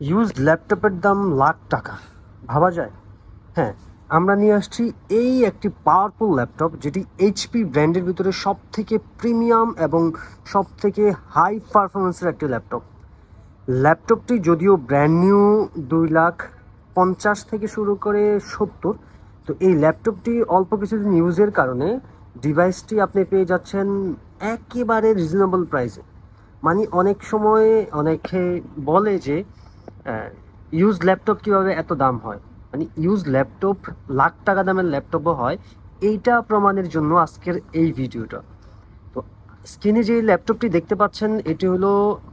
Used ল্যাপটপের দাম লাখ টাকা। ভাবা যায়? হ্যাঁ আমরা নিয়ে আসছি এই একটি পাওয়ারফুল ল্যাপটপ যেটি এইচপি ব্র্যান্ডের ভিতরে সব থেকে প্রিমিয়াম এবং সব থেকে হাই পারফরমেন্সের একটি ল্যাপটপ ল্যাপটপটি যদিও ব্র্যান্ড নিউ দুই লাখ পঞ্চাশ থেকে শুরু করে সত্তর, তো এই ল্যাপটপটি অল্প কিছুদিন ইউজের কারণে ডিভাইসটি আপনি পেয়ে যাচ্ছেন একেবারে রিজনেবল প্রাইসে মানে অনেক সময় অনেকে বলে যে ইউজ ল্যাপটপ কীভাবে এত দাম হয়? মানে ইউজ ল্যাপটপ লাখ টাকা দামের ল্যাপটপও হয়। এইটা প্রমাণের জন্য আজকের এই ভিডিওটা। তো স্ক্রিনে যে ল্যাপটপটি দেখতে পাচ্ছেন, এটি হলো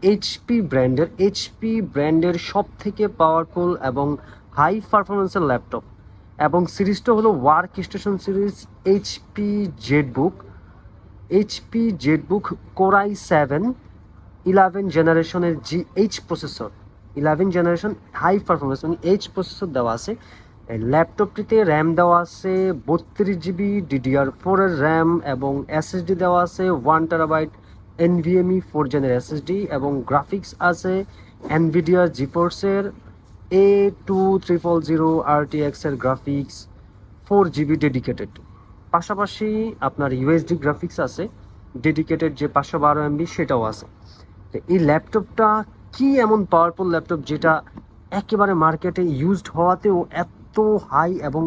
এইচপি ব্র্যান্ডের এইচপি ব্র্যান্ডের সব থেকে পাওয়ারফুল এবং হাই পারফরমেন্সের ল্যাপটপ এবং সিরিজটা হলো workstation series HP Z book HP Z book core i seven eleven জেনারেশনের G H processor eleven generation high performance মানে এইচ প্রসেসর দেওয়া আছে ল্যাপটপটিতে র্যাম দেওয়া আছে, বত্রিশ জিবি ডিডিআর ফোরের র্যাম এবং এসএসডি দেওয়া আছে ওয়ান টেরাবাইট এনভিএমই ফোর জেনের এসএসডি এবং গ্রাফিক্স আছে এনভিডিয়া জিফোর্সের এ টু ট্রিপল জিরো আরটিএক্সের গ্রাফিক্স ফোর জিবি ডেডিকেটেড পাশাপাশি আপনার ইউএসডি গ্রাফিক্স আছে ডেডিকেটেড যে পাঁচশো বারো এমবি সেটাও আছে। এই ল্যাপটপটা কি এমন পাওয়ারফুল ল্যাপটপ যেটা একেবারে মার্কেটে ইউজড হওয়াতেও এত হাই এবং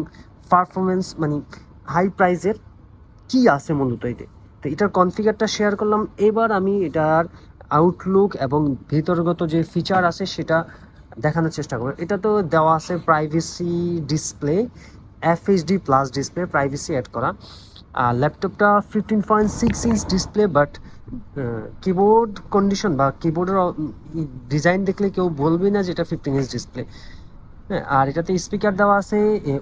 পারফরমেন্স মানে হাই প্রাইজের কি আছে মূলত এতে? তো এটার কনফিগারটা শেয়ার করলাম। এবার আমি এটার আউটলুক এবং ভিতরগত যে ফিচার আছে সেটা দেখানোর চেষ্টা করব। এটা তো দেওয়া আছে privacy display FHD plus display privacy add করা। আর ল্যাপটপটা fifteen point six inch display but keyboard condition বা কিবোর্ডের ডিজাইন দেখলে কেউ বলবে না যে এটা ফিফটিন ইঞ্চ ডিসপ্লে হ্যাঁ আর এটাতে স্পিকার দেওয়া আছে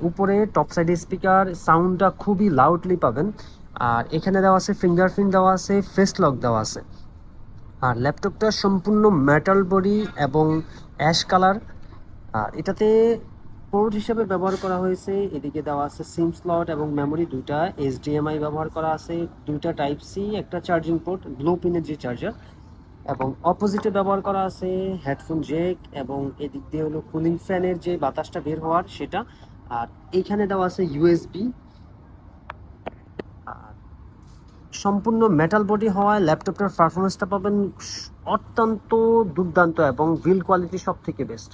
উপরে টপ সাইডে স্পিকার সাউন্ডটা খুবই লাউডলি পাবেন। আর এখানে দেওয়া আছে ফিঙ্গারপ্রিন্ট দেওয়া আছে ফেস লক দেওয়া আছে। আর ল্যাপটপটা সম্পূর্ণ মেটাল বডি এবং অ্যাশ কালার আর এটাতে পোর্ট হিসেবে ব্যবহার করা হয়েছে। এদিকে দেওয়া আছে সিম স্লট এবং মেমোরি দুইটা এইচডিএমআই ব্যবহার করা আছে, দুইটা টাইপ সি একটা চার্জিং পোর্ট গ্লো পিনের যে চার্জার এবং অপোজিটে ব্যবহার করা আছে হেডফোন জেক এবং এদিক দিয়ে হলো কুলিং ফ্যানের যে বাতাসটা বের হওয়ার সেটা। আর এইখানে দেওয়া আছে ইউএসবি সম্পূর্ণ মেটাল বডি হওয়ায় ল্যাপটপটার পারফরমেন্সটা পাবেন অত্যন্ত দুর্দান্ত এবং বিল কোয়ালিটি সব থেকে বেস্ট